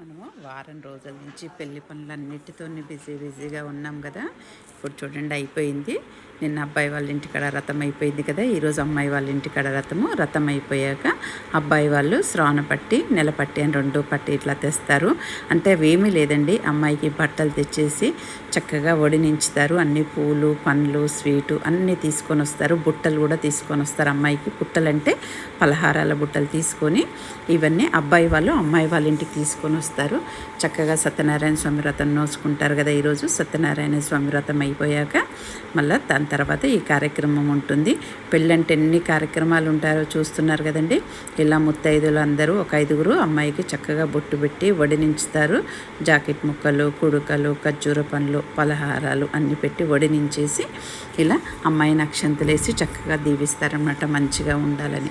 మనము వారం రోజుల నుంచి పెళ్ళి పనులన్నిటితో బిజీ బిజీగా ఉన్నాం కదా. ఇప్పుడు చూడండి అయిపోయింది. నిన్న అబ్బాయి వాళ్ళ ఇంటికాడ రథం అయిపోయింది కదా ఈరోజు అమ్మాయి వాళ్ళ ఇంటికాడ రథము రథం అయిపోయాక అబ్బాయి వాళ్ళు శ్రావణ పట్టి నెల పట్టి అని రెండు పట్టి ఇట్లా తెస్తారు. అంటే అవేమీ లేదండి అమ్మాయికి బట్టలు తెచ్చేసి చక్కగా వడినించుతారు అన్ని పూలు పండ్లు స్వీటు అన్నీ తీసుకొని వస్తారు. బుట్టలు కూడా తీసుకొని వస్తారు అమ్మాయికి. బుట్టలంటే పలహారాల బుట్టలు తీసుకొని ఇవన్నీ అబ్బాయి వాళ్ళు అమ్మాయి వాళ్ళ ఇంటికి తీసుకొని వస్తారు. చక్కగా సత్యనారాయణ స్వామి వ్రతం నోచుకుంటారు కదా ఈరోజు సత్యనారాయణ స్వామి వ్రతం అయిపోయాక మళ్ళీ దాని తర్వాత ఈ కార్యక్రమం ఉంటుంది. పెళ్ళంటే ఎన్ని కార్యక్రమాలు ఉంటారో చూస్తున్నారు కదండి. ఇలా ముత్తైదులు అందరూ ఒక ఐదుగురు అమ్మాయికి చక్కగా బొట్టు పెట్టి వడినించుతారు. జాకెట్ ముక్కలు కుడుకలు ఖర్జూర పండ్లు పలహారాలు అన్నీ పెట్టి వడినించేసి ఇలా అమ్మాయిని అక్షంతలేసి చక్కగా దీవిస్తారన్నమాట. మంచిగా ఉండాలని.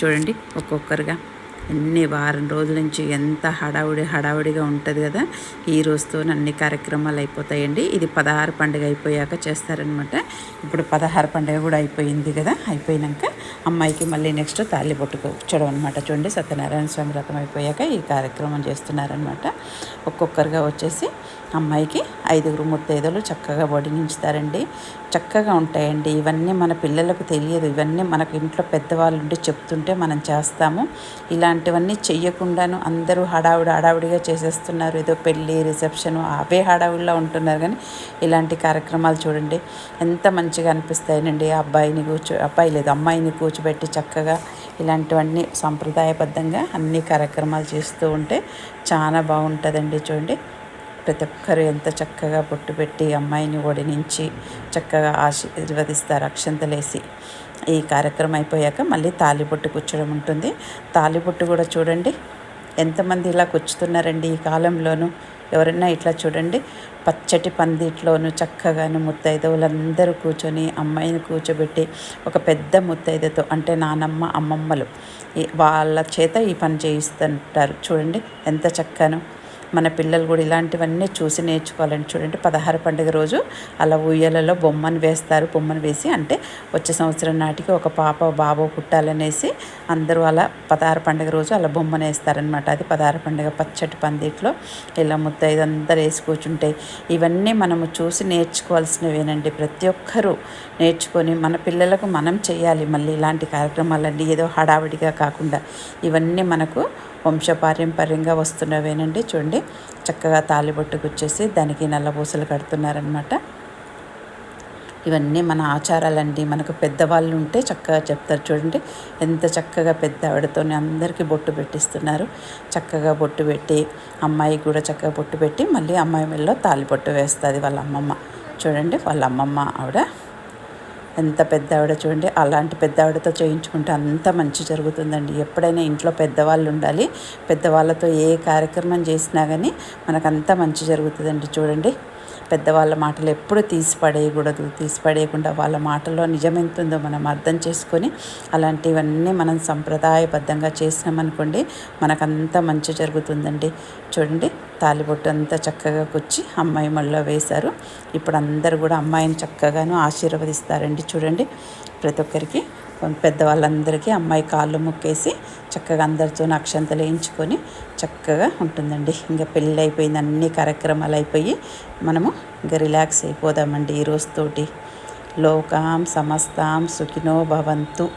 చూడండి ఒక్కొక్కరుగా. ఎన్ని వారం రోజుల నుంచి ఎంత హడావుడి హడావుడిగా ఉంటుంది కదా ఈ రోజుతో అన్ని కార్యక్రమాలు అయిపోతాయండి. ఇది పదహారు పండుగ అయిపోయాక చేస్తారనమాట ఇప్పుడు పదహారు పండుగ కూడా అయిపోయింది కదా అయిపోయినాక అమ్మాయికి మళ్ళీ నెక్స్ట్ తాళి పట్టుకొచ్చడం అనమాట చూడండి సత్యనారాయణ స్వామి రథం అయిపోయాక ఈ కార్యక్రమం చేస్తున్నారనమాట ఒక్కొక్కరుగా వచ్చేసి అమ్మాయికి ఐదుగురు ముత్తైదులు చక్కగా వడినించుతారండి చక్కగా ఉంటాయండి. ఇవన్నీ మన పిల్లలకు తెలియదు. ఇవన్నీ మనకు ఇంట్లో పెద్దవాళ్ళు ఉండి చెప్తుంటే మనం చేస్తాము. ఇలాంటివన్నీ చెయ్యకుండాను అందరూ హడావుడి హడావుడిగా చేసేస్తున్నారు. ఏదో పెళ్ళి రిసెప్షన్ అవే హడావుడిలో ఉంటున్నారు కానీ ఇలాంటి కార్యక్రమాలు చూడండి ఎంత మంచిగా అనిపిస్తాయనండి. అబ్బాయిని కూర్చో అబ్బాయి లేదు అమ్మాయిని కూర్చోబెట్టి చక్కగా ఇలాంటివన్నీ సంప్రదాయబద్ధంగా అన్ని కార్యక్రమాలు చేస్తూ ఉంటే చాలా బాగుంటుందండి చూడండి. ప్రతి ఒక్కరు ఎంత చక్కగా బొట్టు పెట్టి అమ్మాయిని ఓడినించి చక్కగా ఆశీర్వదిస్తారు అక్షంతలేసి. ఈ కార్యక్రమం అయిపోయాక మళ్ళీ తాలిబొట్టు కూర్చోడం ఉంటుంది. తాలిబొట్టు కూడా చూడండి ఎంతమంది ఇలా కూర్చుతున్నారండి ఈ కాలంలోనూ. ఎవరైనా ఇట్లా చూడండి పచ్చటి పందిట్లోను చక్కగాను ముత్తైదవులందరూ కూర్చొని అమ్మాయిని కూర్చోబెట్టి ఒక పెద్ద ముత్తైదతో అంటే నానమ్మ అమ్మమ్మలు వాళ్ళ చేత ఈ పని చేయిస్తుంటారు. చూడండి ఎంత చక్కను మన పిల్లలు కూడా ఇలాంటివన్నీ చూసి నేర్చుకోవాలని చూడండి. పదహారు పండుగ రోజు అలా ఉయ్యలలో బొమ్మను వేస్తారు. బొమ్మను వేసి అంటే వచ్చే సంవత్సరం నాటికి ఒక పాప బాబు పుట్టాలనేసి అందరూ అలా పదహారు పండుగ రోజు అలా బొమ్మను వేస్తారనమాట అది పదహారు పండుగ పచ్చటి పందిట్లో ఇలా ముద్ద ఇదంతా వేసి కూర్చుంటాయి ఇవన్నీ మనము చూసి నేర్చుకోవాల్సినవేనండి. ప్రతి ఒక్కరూ నేర్చుకొని మన పిల్లలకు మనం చేయాలి. మళ్ళీ ఇలాంటి కార్యక్రమాలన్నీ ఏదో హడావిడిగా కాకుండా ఇవన్నీ మనకు వంశపారంపర్యంగా వస్తున్నవేనండి. చూడండి చక్కగా తాలిబొట్టు గుచ్చేసి దానికి నల్లబూసలు కడుతున్నారనమాట ఇవన్నీ మన ఆచారాలండి. మనకు పెద్దవాళ్ళు ఉంటే చక్కగా చెప్తారు చూడండి. ఎంత చక్కగా పెద్ద ఆవిడతోనే అందరికీ బొట్టు పెట్టిస్తున్నారు. చక్కగా బొట్టు పెట్టి అమ్మాయికి కూడా చక్కగా బొట్టు పెట్టి మళ్ళీ అమ్మాయి మెల్లో తాలిబొట్టు వేస్తుంది వాళ్ళ అమ్మమ్మ. చూడండి వాళ్ళ అమ్మమ్మ ఆవిడ. ఎంత పెద్ద ఆవిడ చూడండి అలాంటి పెద్ద ఆవిడతో చేయించుకుంటే అంత మంచి జరుగుతుందండి. ఎప్పుడైనా ఇంట్లో పెద్దవాళ్ళు ఉండాలి పెద్దవాళ్ళతో ఏ కార్యక్రమం చేసినా కానీ మనకు అంత మంచి జరుగుతుందండి. చూడండి. పెద్దవాళ్ళ మాటలు ఎప్పుడు తీసి పడేయకూడదు తీసి పడేయకుండా వాళ్ళ మాటల్లో నిజం ఎంతుందో మనం అర్థం చేసుకొని అలాంటివన్నీ మనం సంప్రదాయబద్ధంగా చేసినామనుకోండి మనకంతా మంచి జరుగుతుందండి. చూడండి తాలిబొట్టు అంతా చక్కగా కొచ్చి అమ్మాయి మళ్ళీ వేశారు. ఇప్పుడు అందరు కూడా అమ్మాయిని చక్కగాను ఆశీర్వదిస్తారండి చూడండి. ప్రతి ఒక్కరికి పెద్దవాళ్ళందరికీ అమ్మాయి కాళ్ళు ముక్కేసి చక్కగా అందరితో అక్షంతలు వేయించుకొని చక్కగా ఉంటుందండి. ఇంకా పెళ్ళి అయిపోయింది అన్ని కార్యక్రమాలు అయిపోయి మనము ఇంకా రిలాక్స్ అయిపోదామండి ఈ రోజుతోటి. లోకాం సమస్తాం సుఖినో భవంతు.